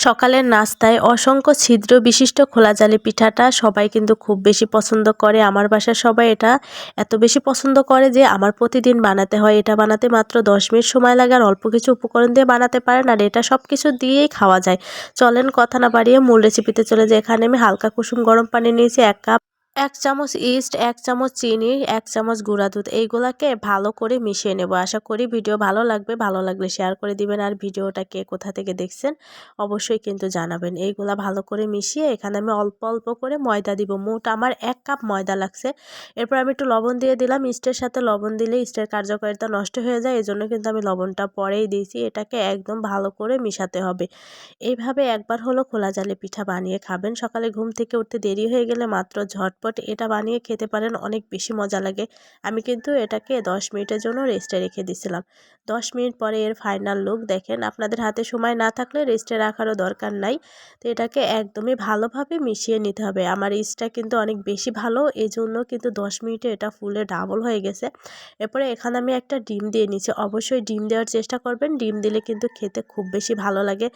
সকালের নাস্তায় অসংখ্য ছিদ্র বিশিষ্ট খোলা জালি পিঠাটা সবাই কিন্তু খুব বেশি পছন্দ করে। আমার বাসার সবাই এটা এত বেশি পছন্দ করে যে আমার প্রতিদিন বানাতে হয়। এটা বানাতে মাত্র দশ মিনিট সময় লাগে আর অল্প কিছু উপকরণ দিয়ে বানাতে পারেন আর এটা সব কিছু দিয়েই খাওয়া যায়। চলেন কথা না বাড়িয়ে মূল রেসিপিতে চলে যায় এখানে আমি হালকা কুসুম গরম পানি নিয়েছি, এক কাপ এক চামচ ইস্ট, এক চামচ চিনি, এক চামচ গুঁড়া দুধ, এইগুলাকে ভালো করে মিশিয়ে নেব। আশা করি ভিডিও ভালো লাগবে। ভালো লাগলে শেয়ার করে দিবেন। আর ভিডিওটা কে কোথা থেকে দেখছেন অবশ্যই কিন্তু জানাবেন। এইগুলা ভালো করে মিশিয়ে এখানে আমি অল্প অল্প করে ময়দা দিব। মোট আমার এক কাপ ময়দা লাগছে। এরপর আমি একটু লবণ দিয়ে দিলাম। ইস্টের সাথে লবণ দিলে ইস্টের কার্যকারিতা নষ্ট হয়ে যায়। এই জন্য কিন্তু আমি লবণটা পরেই দিয়েছি। এটাকে একদম ভালো করে মিশাতে হবে। এইভাবে একবার হলো খোলা জালে পিঠা বানিয়ে খাবেন। সকালে ঘুম থেকে উঠতে দেরি হয়ে গেলে মাত্র ঝটপট এটা বানিয়ে খেতে পারেন, অনেক বেশি মজা লাগে। আমি কিন্তু এটাকে দশ মিনিটের জন্য রেস্টে রেখে দিছিলাম। দশ মিনিট পরে এর ফাইনাল লুক দেখেন, আপনাদের হাতে সময় না থাকলে রেস্টে রাখারও দরকার নাই। তো এটাকে একদমই ভালোভাবে মিশিয়ে নিতে হবে। আমার ইস্টটা কিন্তু অনেক বেশি ভালো এই জন্য কিন্তু দশ মিনিটে এটা ফুলে ডাবল হয়ে গেছে। এরপরে এখানে আমি একটা ডিম দিয়ে নিচ্ছি। অবশ্যই ডিম দেওয়ার চেষ্টা করবেন, ডিম দিলে কিন্তু খেতে খুব বেশি ভালো লাগে।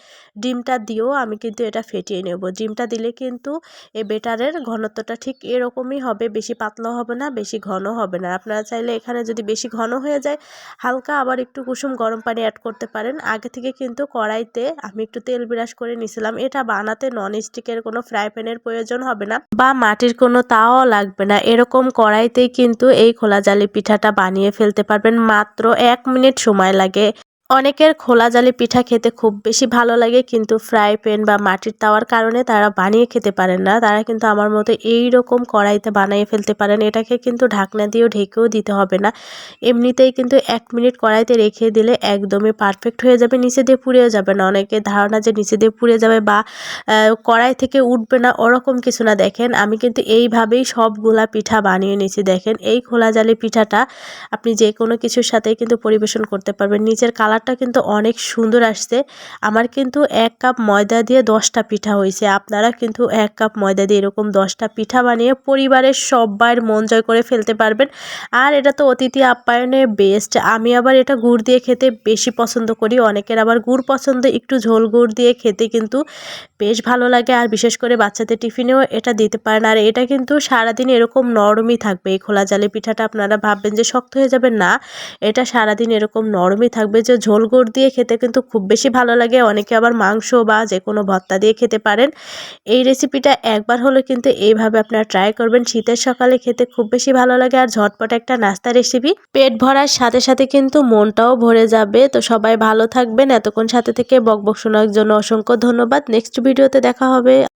ডিমটা দিয়েও আমি কিন্তু এটা ফেটিয়ে নেব। ডিমটা দিলে কিন্তু এই বেটারের ঘনত্বটা ঠিক এরকমই হবে, বেশি পাতলাও হবে না, বেশি ঘন হবে না। আপনারা চাইলে এখানে যদি বেশি ঘন হয়ে যায়, হালকা আবার একটু কুসুম গরম পানি অ্যাড করতে পারেন। আগে থেকে কিন্তু কড়াইতে আমি একটু তেল বিরাস করে নিয়েছিলাম এটা বানাতে নন স্টিকের কোনো ফ্রাই প্যানের প্রয়োজন হবে না বা মাটির কোনো তাও লাগবে না। এরকম কড়াইতেই কিন্তু এই খোলা জালি পিঠাটা বানিয়ে ফেলতে পারবেন। মাত্র এক মিনিট সময় লাগে। অনেকের খোলা জালি পিঠা খেতে খুব বেশি ভালো লাগে, কিন্তু ফ্রাই প্যান বা মাটির তাওয়ার কারণে তারা বানিয়ে খেতে পারেন না। তারা কিন্তু আমার মতো এই রকম কড়াইতে বানিয়ে ফেলতে পারেন। এটাকে কিন্তু ঢাকনা দিয়েও ঢেকেও দিতে হবে না। এমনিতেই কিন্তু এক মিনিট কড়াইতে রেখে দিলে একদমই পারফেক্ট হয়ে যাবে, নিচে দিয়ে পুড়েও যাবে না। অনেকের ধারণা যে নিচে দিয়ে পুড়ে যাবে বা কড়াই থেকে উঠবে না, ওরকম কিছু না। দেখেন, আমি কিন্তু এইভাবেই সবগুলা পিঠা বানিয়ে নিয়েছি। দেখেন, এই খোলা জালি পিঠাটা আপনি যে কোনো কিছুর সাথে কিন্তু পরিবেশন করতে পারবেন। নিচের কালার কালারটা কিন্তু অনেক সুন্দর আসছে। আমার কিন্তু এক কাপ ময়দা দিয়ে দশটা পিঠা হয়েছে। আপনারা কিন্তু এক কাপ ময়দা দিয়ে এরকম দশটা পিঠা বানিয়ে পরিবারের সব্বার মন জয় করে ফেলতে পারবেন। আর এটা তো অতিথি আপ্যায়নে বেস্ট আমি আবার এটা গুড় দিয়ে খেতে বেশি পছন্দ করি। অনেকের আবার গুড় পছন্দ, একটু ঝোল গুড় দিয়ে খেতে কিন্তু বেশ ভালো লাগে। আর বিশেষ করে বাচ্চাদের টিফিনেও এটা দিতে পারেন। আর এটা কিন্তু সারাদিন এরকম নরমই থাকবে। এই খোলা জালে পিঠাটা আপনারা ভাববেন যে শক্ত হয়ে যাবে। না, এটা সারাদিন এরকম নরমই থাকবে যে ঝোল গুড় দিয়ে খেতে কিন্তু খুব বেশি ভালো লাগে। অনেকে আবার মাংস বা যে কোনো ভর্তা দিয়ে খেতে পারেন। এই রেসিপিটা একবার হলো কিন্তু এইভাবে আপনারা ট্রাই করবেন। শীতের সকালে খেতে খুব বেশি ভালো লাগে আর ঝটপট একটা নাস্তা রেসিপি পেট ভরার সাথে সাথে কিন্তু মনটাও ভরে যাবে। তো সবাই ভালো থাকবেন। এতক্ষণ সাথে থেকে বকবক শোনার জন্য অসংখ্য ধন্যবাদ। নেক্সট ভিডিওতে দেখা হবে।